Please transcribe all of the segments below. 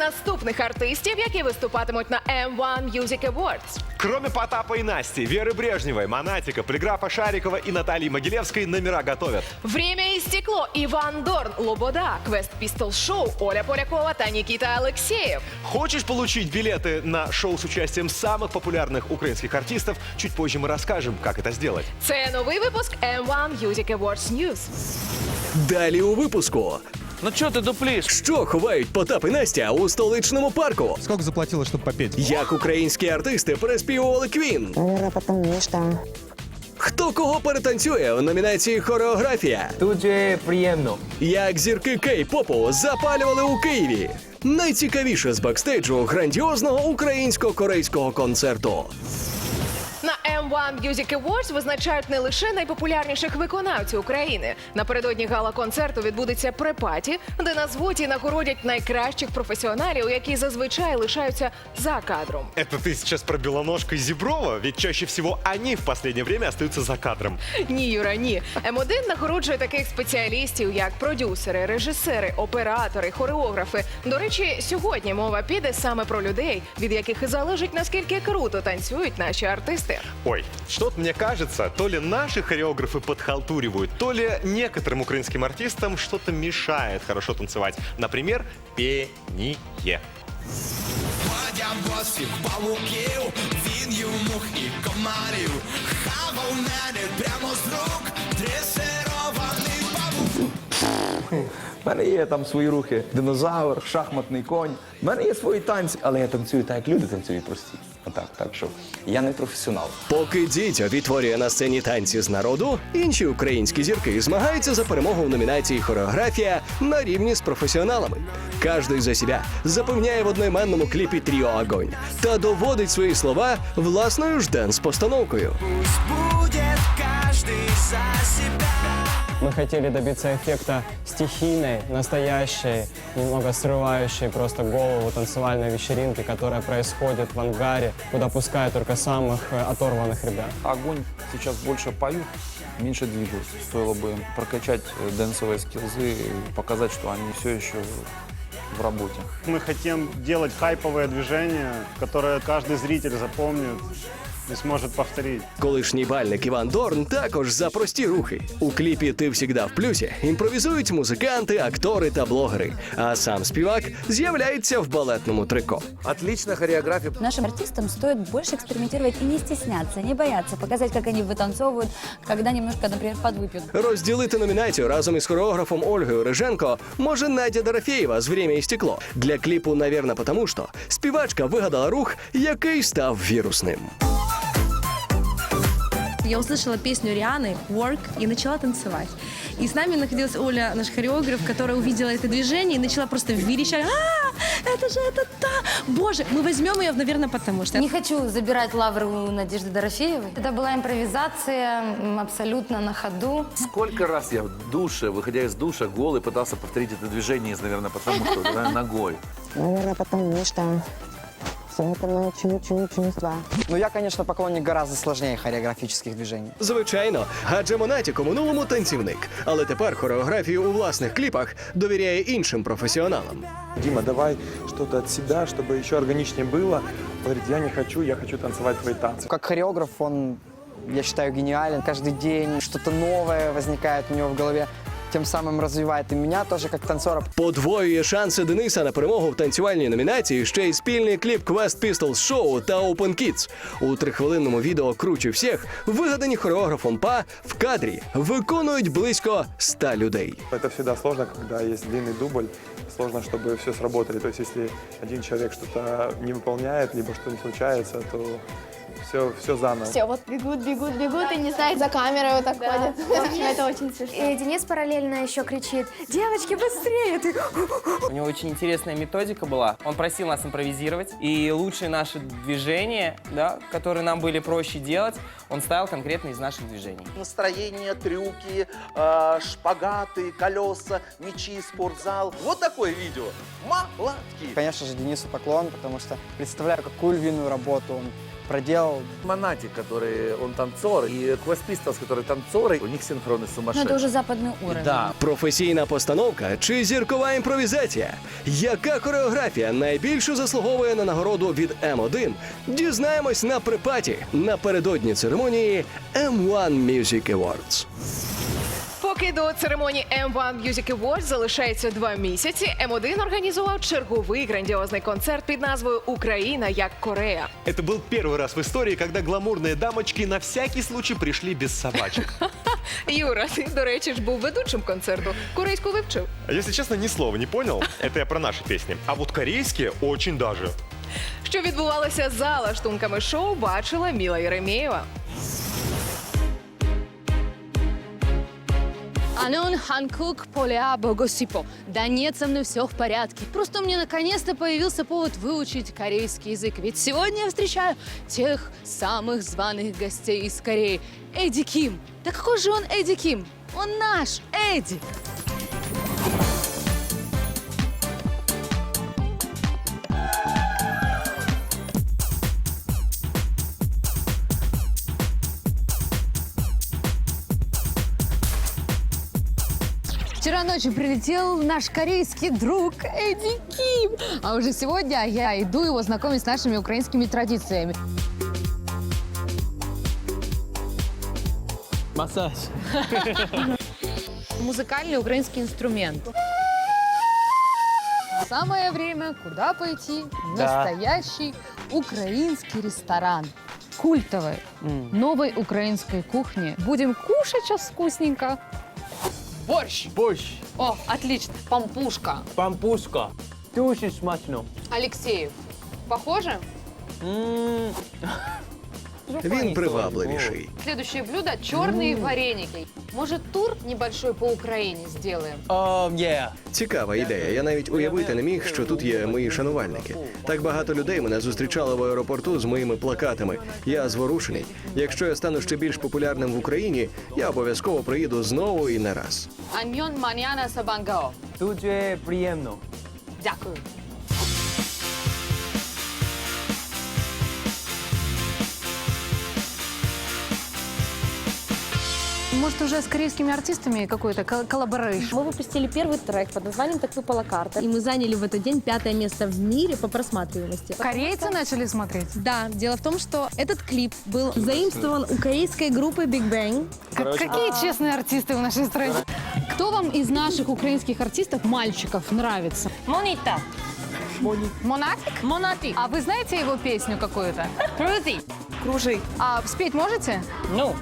наступних артистів, які виступатимуть на M1 Music Awards. Кроме Потапа и Насти, Веры Брежневой, Монатика, Полиграфа Шарикова и Натальи Могилевской номера готовят. Время істекло. Іван Дорн, Лобода, Квест Пістол Шоу, Оля Полякова та Нікіта Алексєєв. Хочешь получить билеты на шоу с участием самых популярных украинских артистов? Чуть позже мы расскажем, как это сделать. Це новий випуск M1 Music Awards News. Далі у випуску. Ну чё ты дуплишь? Що ховають Потап і Настя у столичному парку? Сколько заплатила, чтобы попеть? Як українські артисти переспівували Квін? Наверное, потому что Хто кого перетанцює в номінації Хореографія? Дуже приємно. Як зірки кей-попу запалювали у Києві? Найцікавіше з бекстейджу грандіозного українсько-корейського концерту. На M1 Music Awards визначають не лише найпопулярніших виконавців України. Напередодні гала-концерту відбудеться препаті, де назвуть і нагородять найкращих професіоналів, які зазвичай лишаються за кадром. Это ты сейчас про Белоножка и Зеброва? Ведь чаще всего они в последнее время остаются за кадром. Ні, Юра, ні. М1 нагороджує таких спеціалістів, як продюсери, режисери, оператори, хореографи. До речі, сьогодні мова піде саме про людей, від яких і залежить наскільки круто танцюють наші артисти. Ой, что-то мне кажется, то ли наши хореографы подхалтуривают, то ли некоторым украинским артистам что-то мешает хорошо танцевать. Например, пение. Вадя босів павуків, він їв мух і комарів, хавав мене прямо з рук, дресирований павук. У мене є там свої рухи. Динозавр, шахматний конь. У мене є свої танці, але я танцюю так, як люди танцюють прості. Отак, так що я не професіонал. Поки дідьо відтворює на сцені танці з народу, інші українські зірки змагаються за перемогу в номінації Хореографія на рівні з професіоналами. Кожний за себе запевняє в одноіменному кліпі Тріо Огонь та доводить свої слова власною ж денс-постановкою. Буде кожний за себе. Мы хотели добиться эффекта стихийной, настоящей, немного срывающей просто голову танцевальной вечеринки, которая происходит в ангаре, куда пускают только самых э, оторванных ребят. Огонь сейчас больше поют, меньше двигаются. Стоило бы им прокачать э, дэнсовые скилзы и показать, что они все еще в работе. Мы хотим делать хайповое движение, которое каждый зритель запомнит и сможет повторить. Колишній бальник Іван Дорн також за прості рухи. У кліпі Ти всігда в плюсі імпровізують музиканти, актори та блогери. А сам співак з'являється в балетному трико. Отлична хореографія. нашим артистам стоит больше экспериментировать и не стесняться, не бояться, показать, как они вытанцовывают, когда немножко, например, подвыпьют. Розділити номінацію разом із хореографом Ольгою Риженко може Надя Дорофєєва з «Время і стекло». Для кліпу «Навірно, потому що» співачка вигадала рух, який став вірусним. Я услышала песню Рианы «Work» и начала танцевать. И с нами находилась Оля, наш хореограф, которая увидела это движение и начала просто верещать. А, это же это та! Боже, мы возьмем ее, наверное, потому что... Не хочу забирать лавры у Надежды Дорофеевой. Это была импровизация абсолютно на ходу. Сколько раз я в душе, выходя из душа, голый пытался повторить это движение, наверное, потому что да, ногой. Наверное, потому что все это научу-учу-учу Ну, я, конечно, поклонник гораздо сложнее хореографических движений. Звичайно, адже Монатік у минулому танцівник, але тепер хореографію у власних кліпах довіряє іншим професіоналам. Дима, давай что-то от себя, чтобы еще органичнее было. Он говорит, я не хочу, я хочу танцевать твои танцы. Как хореограф он, я считаю, гениален. Каждый день что-то новое возникает у него в голове. Тем самым развивает и меня тоже как танцора. Подвоює шанси Дениса на перемогу в танцювальній номінації ще й спільний кліп Quest Pistols Show та Open Kids. У трихвилинному відео круче всіх вигадані хореографом ПА в кадрі виконують близько 100 людей. Это всегда сложно, когда есть длинный дубль. Сложно, чтобы все сработали. То есть, если один человек что-то не выполняет, либо что не случается, то все, все заново. Все, вот бегут, бегут, бегут и не знают, за камерой вот так ходят. Это очень смешно. И Денис параллельно еще кричит, девочки, быстрее! Ты... У него очень интересная методика была. Он просил нас импровизировать. И лучшие наши движения, да, которые нам были проще делать, он ставил конкретно из наших движений. Настроение, трюки, э, шпагаты, колеса, мячи, спортзал. Вот такое видео. Молодки. Конечно же, Денису поклон, потому что представляю, какую львиную работу он проделал. Монатик, который он танцор, и Кваспистос, который танцоры, у них синхроны Ну, это сумасшедшие. уже западный уровень. Да, Професійна постановка чи зіркова імпровізація? Яка хореографія найбільше заслуговує на нагороду від М1? Дізнаємось на припаті напередодні церемонії M1 Music Awards. Поки до церемонії M1 Music Awards залишається два місяці, М1 організував черговий грандіозний концерт під назвою Україна як Корея. Это был первый раз в истории, когда гламурные дамочки на всякий случай пришли без собачек. Юра, ти, до речі, ж був ведучим концерту. Корейську вивчив. Если честно, ни слова не понял. Это я про наши песни. А вот корейские очень даже. Що відбувалося за лаштунками шоу, бачила Міла Єремєєва. Анон Ханкук Полеа Богосипо. Да нет, со мной все в порядке. Просто меня наконец-то появился повод выучить корейский язык. Ведь сегодня я встречаю тех самых званых гостей из Кореи. Эдди Ким. Да какой же он Эдди Ким? Он наш Эдди. Вчера ночью прилетел наш корейский друг Эдди Ким. А уже сегодня я иду его знакомить с нашими украинскими традициями. Массаж. Музыкальный украинский инструмент. Самое время, куда пойти? В Да. Настоящий украинский ресторан. Культовой, новой украинской кухни. Будем кушать сейчас вкусненько. Борщ. Борщ. О, отлично. Пампушка. Пампушка. Дуже смачно. Алексеев. Похоже? Він привабливіший. Следующее блюдо – черные вареники. Может, тур небольшой по Украине сделаем? Um, yeah. Цікава ідея. Я навіть уявити не міг, що тут є мої шанувальники. Так багато людей мене зустрічало в аеропорту з моїми плакатами. Я зворушений. Якщо я стану ще більш популярним в Україні, я обов'язково приїду знову і не раз. Аньон маньяна сабангао. Дуже приємно. Дякую. Может, уже с корейскими артистами какой-то коллаборейшн? Мы выпустили первый трек под названием «Так выпала карта». И мы заняли в этот день пятое место в мире по просматриваемости. Корейцы начали смотреть? Да, дело в том, что этот клип был заимствован у корейской группы Big Bang. Какие честные артисты в нашей стране. Кто вам из наших украинских артистов, мальчиков, нравится? Монита. Монатик? Монатик. А вы знаете его песню какую-то? Крути Кружи. А спеть можете? Ну.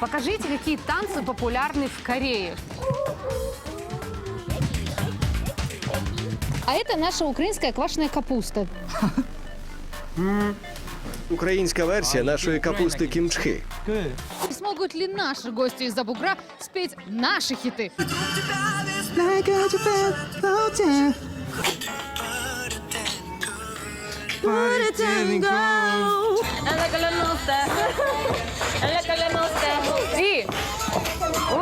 Покажите, какие танцы популярны в Корее. А это наша украинская квашеная капуста. Українська версія нашої капусти кімчхи. Смогут ли наши гости из-за бугра спеть наши хиты? Sí. ¡Wow!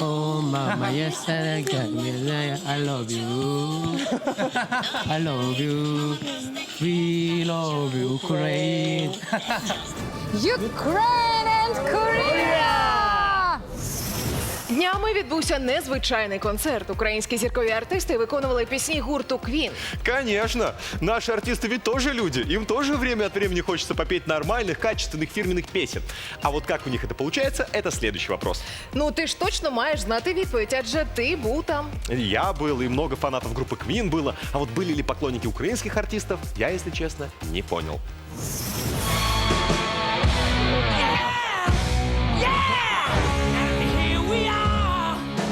Oh, mama, yesterday got me. I love you. I love you. We love Ukraine. Ukraine and Korea! Днями відбувся незвичайний концерт. Українські зіркові артисти виконували пісні гурту Квін. Конечно, наши артисты ведь тоже люди. Им тоже время от времени хочется попеть нормальных, качественных, фирменных песен. А вот как у них это получается, это следующий вопрос. Ну ти ж точно маєш знати відповідь, адже ти був там. Я был, и много фанатов группы Queen было. А вот были ли поклонники украинских артистов, я, если честно, не понял.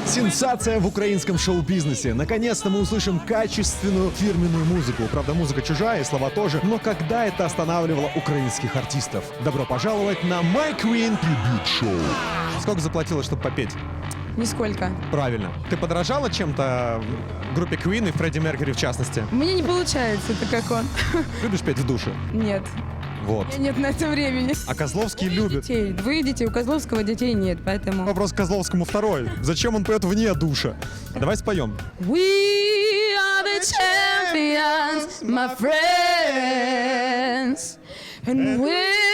Сенсация в украинском шоу-бизнесе. Наконец-то мы услышим качественную фирменную музыку. Правда, музыка чужая, и слова тоже. Но когда это останавливало украинских артистов? Добро пожаловать на My Queen Tribute Show. Сколько заплатила, чтобы попеть? Нисколько. Правильно. Ты подражала чем-то группе Queen и Фредди Меркьюри в частности? Меня не получается, это как он. Любишь петь в душе? Нет. Вот. Нет на это времени. А Козловский любит. Детей. Двое детей, у Козловского детей нет, поэтому... Вопрос к Козловскому второй. Зачем он поет вне душа? А давай споем. We are the champions, my friends, and we'll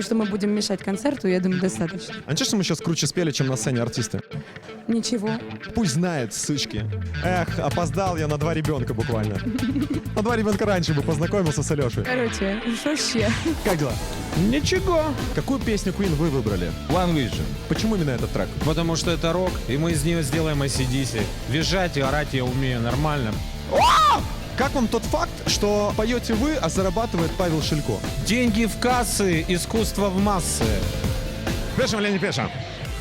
думаю, что мы будем мешать концерту, я думаю, достаточно. А ничего, что мы сейчас круче спели, чем на сцене артисты? Ничего. Пусть знает, сычки. Эх, опоздал я на два ребенка буквально. На два ребенка раньше бы познакомился с Алешей. Короче, что ще? Как дела? Ничего. Какую песню Queen вы выбрали? One Vision. Почему именно этот трек? Потому что это рок, и мы из нее сделаем ACDC. Визжать и орать я умею нормально. Как вам тот факт, что поете вы, а зарабатывает Павел Шилько? Деньги в кассы, искусство в массы. Пешим или не пешим?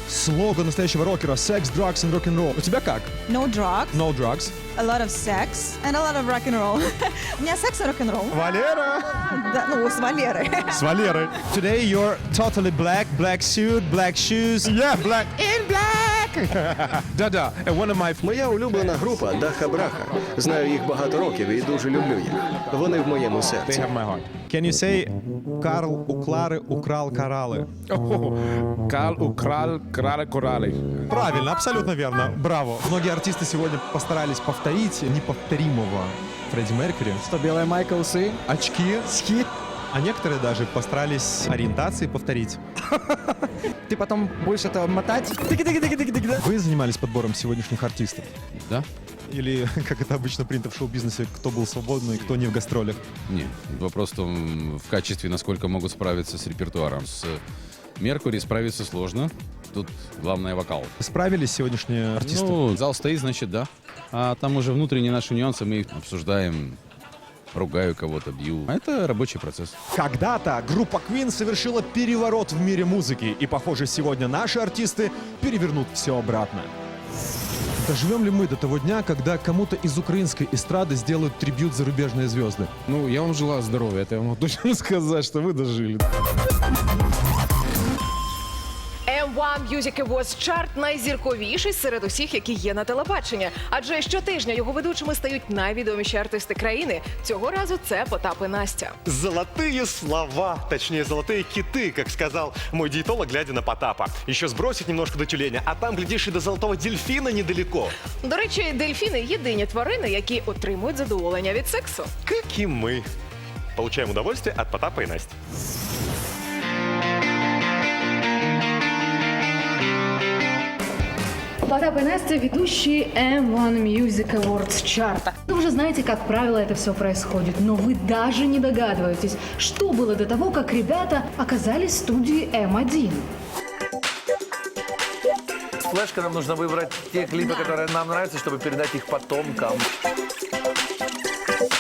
Слоган настоящего рокера «Sex, drugs and rock'n'roll». У тебя как? No drugs, No drugs. a lot of sex and a lot of rock and roll. У меня секс и рок-н-ролл. Валера! Да, ну, с Валерой. С Валерой. Today you're totally black, black suit, black shoes. Yeah, black. In black! Да-да. And one of my... Моя улюблена група Даха Браха. Знаю їх багато років і дуже люблю їх. Вони в моєму They серці. have my heart. Can you say Карл у Клари украл кораллы? Кал украл крали корали. Правильно, абсолютно верно. Браво. Многие артисты сегодня постарались повторить неповторимого Фредди Меркьюри. Что, белая майка, усы? Очки, ски. А некоторые даже постарались ориентации повторить. Ты потом будешь это мотать? Вы занимались подбором сегодняшних артистов? Да? Или, как это обычно принято в шоу-бизнесе, кто был свободный, кто не в гастролях? Не, вопрос в том, в качестве, насколько могут справиться с репертуаром. С Меркури справиться сложно. Тут главное вокал. Справились сегодняшние артисты? Ну, зал стоит, значит, да. А там уже внутренние наши нюансы мы обсуждаем. Ругаю кого-то, бью. А Это рабочий процесс. Когда-то группа Queen совершила переворот в мире музыки, и, похоже, сегодня наши артисты перевернут все обратно. Доживем ли мы до того дня, когда кому-то из украинской эстрады сделают трибют зарубежные звезды? Ну, я вам желаю здоров'я, это я вам точно сказать, что вы дожили. M1 Music Awards Chart найзірковіший серед усіх, які є на телебаченні. Адже щотижня його ведучими стають найвідоміші артисти країни. Цього разу це Потап і Настя. Золотые слова, точнее золотые киты, как сказал мой диетолог, глядя на Потапа. Еще сбросить немножко до тюленя, а там, глядишь, и до золотого дельфина недалеко. До речі, дельфіни єдині тварини, які отримують задоволення від сексу. Как и мы. Получаем удовольствие от Потапа и Насти. Потап и Настя, ведущие M1 Music Awards чарта. Вы уже знаете, как правило, это все происходит, но вы даже не догадываетесь, что было до того, как ребята оказались в студии M1. С флешкой нам нужно выбрать те клипы, которые нам нравятся, чтобы передать их потомкам.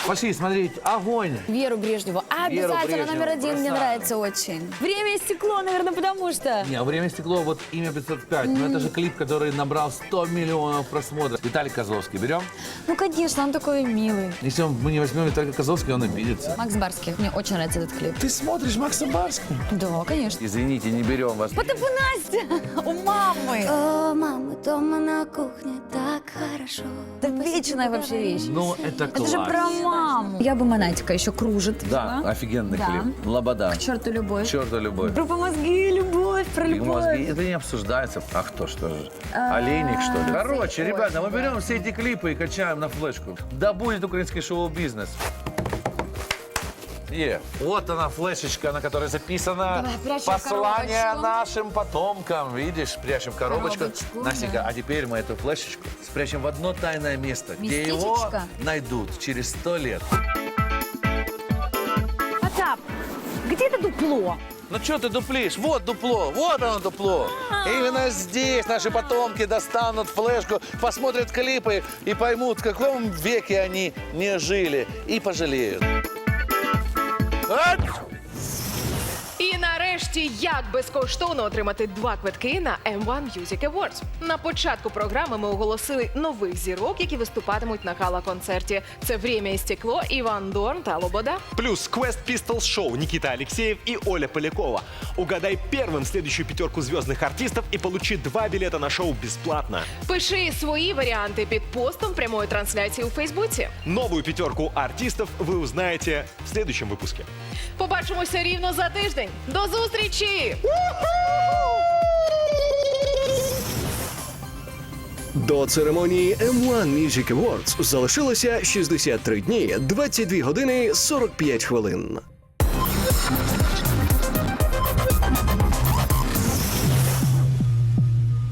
Пошли смотреть. Огонь! Веру Брежневу. Веру Обязательно Брежневу, номер один мне нравится очень. Время и стекло, наверное, потому что... Не, «Время стекло», вот «Имя 505». Но это же клип, который набрал 100 миллионов просмотров. Виталий Козловский берем? Ну, конечно, он такой милый. Если он- мы не возьмем Виталия Козловского, он обидится. Макс Барский. Мне очень нравится этот клип. Ты смотришь Макса Барского? Да, конечно. Извините, не берем вас. Потап и Настя! У мамы! О, мамы дома на кухне так хорошо. Это вечная вообще вещь. Ну, это Это класс. же про маму. Я бы монатика еще кружит. Да, офигенный Да. клип. Лобода. К черту любовь. К черту любовь. Про мозги, любовь, про И любовь. мозги. Это не обсуждается. А кто что же? Олейник, что ли? Короче, ребята, мы берем все эти клипы и качаем на флешку. Да будет украинский шоу-бизнес. Е. Вот она флешечка, на которой записано Давай, прячем послание коробочку. нашим потомкам. Видишь, прячем коробочку. Коробочку, Настенька, да. а теперь мы эту флешечку спрячем в одно тайное место, где его Местечечко? найдут через сто лет. Потап, где это дупло? Ну что ты дуплишь? Вот дупло, вот оно дупло. Именно здесь наши потомки достанут флешку, посмотрят клипы и поймут, в каком веке они не жили и пожалеют. Öt! І нарешті нарешті, як безкоштовно отримати два квитки на M1 Music Awards. На початку програми ми оголосили нових зірок, які виступатимуть на гала-концерті. Це «Время і стекло, Іван Дорн та Лобода. Плюс Quest Pistols Show Никита Алексеев и Оля Полякова. Угадай первым следующую пятерку звездных артистов и получи два билета на шоу бесплатно. Пиши свої варіанти під постом прямої трансляції у Фейсбуці. Новую пятерку артистов вы узнаете в следующем выпуске. Побачимося рівно за тиждень. До Зустрічі! До церемонії M1 Music Awards залишилося 63 дні, 22 години 45 хвилин.